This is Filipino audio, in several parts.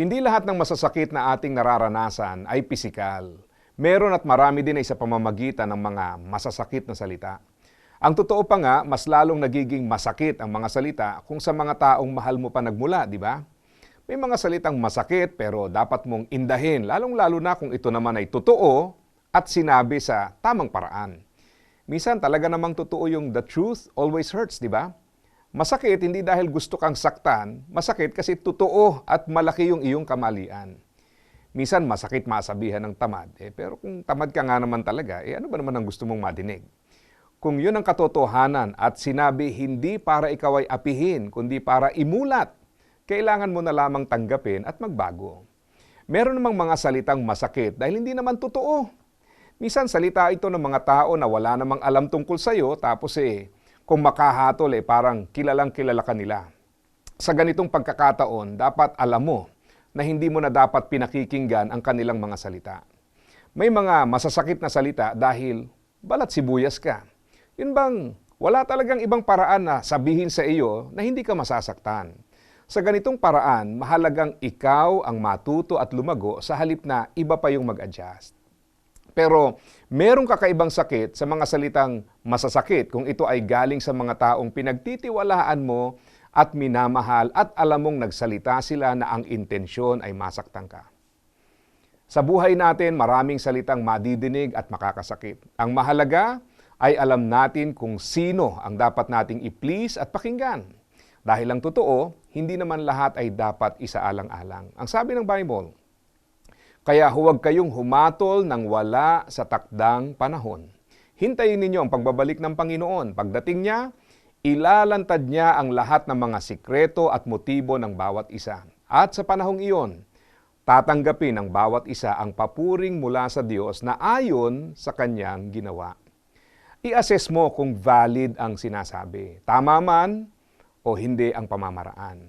Hindi lahat ng masasakit na ating nararanasan ay pisikal. Meron at marami din ay sa pamamagitan ng mga masasakit na salita. Ang totoo pa nga, mas lalong nagiging masakit ang mga salita kung sa mga taong mahal mo pa nagmula, di ba? May mga salitang masakit pero dapat mong indahin, lalong-lalo na kung ito naman ay totoo at sinabi sa tamang paraan. Minsan talaga namang totoo yung the truth always hurts, di ba? Masakit hindi dahil gusto kang saktan, masakit kasi totoo at malaki yung iyong kamalian. Minsan masakit masabihan ng tamad, eh, pero kung tamad ka nga naman talaga, eh ano ba naman ang gusto mong madinig? Kung yun ang katotohanan at sinabi hindi para ikaw ay apihin, kundi para imulat, kailangan mo na lamang tanggapin at magbago. Meron namang mga salitang masakit dahil hindi naman totoo. Minsan salita ito ng mga tao na wala namang alam tungkol sa'yo, tapos eh, kung makahatol eh, parang kilalang kilala ka nila. Sa ganitong pagkakataon, dapat alam mo na hindi mo na dapat pinakikinggan ang kanilang mga salita. May mga masasakit na salita dahil balat sibuyas ka. Yun bang wala talagang ibang paraan na sabihin sa iyo na hindi ka masasaktan. Sa ganitong paraan, mahalagang ikaw ang matuto at lumago sa halip na iba pa yung mag-adjust. Pero merong kakaibang sakit sa mga salitang masasakit kung ito ay galing sa mga taong pinagtitiwalaan mo at minamahal at alam mong nagsalita sila na ang intensyon ay masaktan ka. Sa buhay natin, maraming salitang madidinig at makakasakit. Ang mahalaga ay alam natin kung sino ang dapat nating i-please at pakinggan. Dahil ang totoo, hindi naman lahat ay dapat isaalang-alang. Ang sabi ng Bible, kaya huwag kayong humatol ng wala sa takdang panahon. Hintayin ninyo ang pagbabalik ng Panginoon. Pagdating niya, ilalantad niya ang lahat ng mga sikreto at motibo ng bawat isa. At sa panahong iyon, tatanggapin ng bawat isa ang papuring mula sa Diyos na ayon sa kanyang ginawa. I-assess mo kung valid ang sinasabi. Tama man o hindi ang pamamaraan.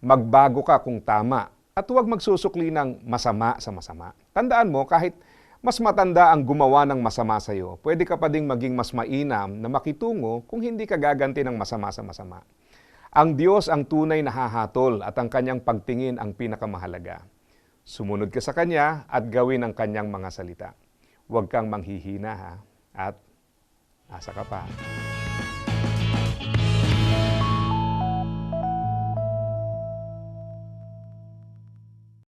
Magbago ka kung tama at huwag magsusukli ng masama sa masama. Tandaan mo, kahit mas matanda ang gumawa ng masama sa iyo, pwede ka pa ding maging mas mainam na makitungo kung hindi ka gaganti ng masama sa masama. Ang Diyos ang tunay na hahatol at ang kanyang pagtingin ang pinakamahalaga. Sumunod ka sa Kanya at gawin ang kanyang mga salita. Huwag kang manghihina ha, at asa ka pa.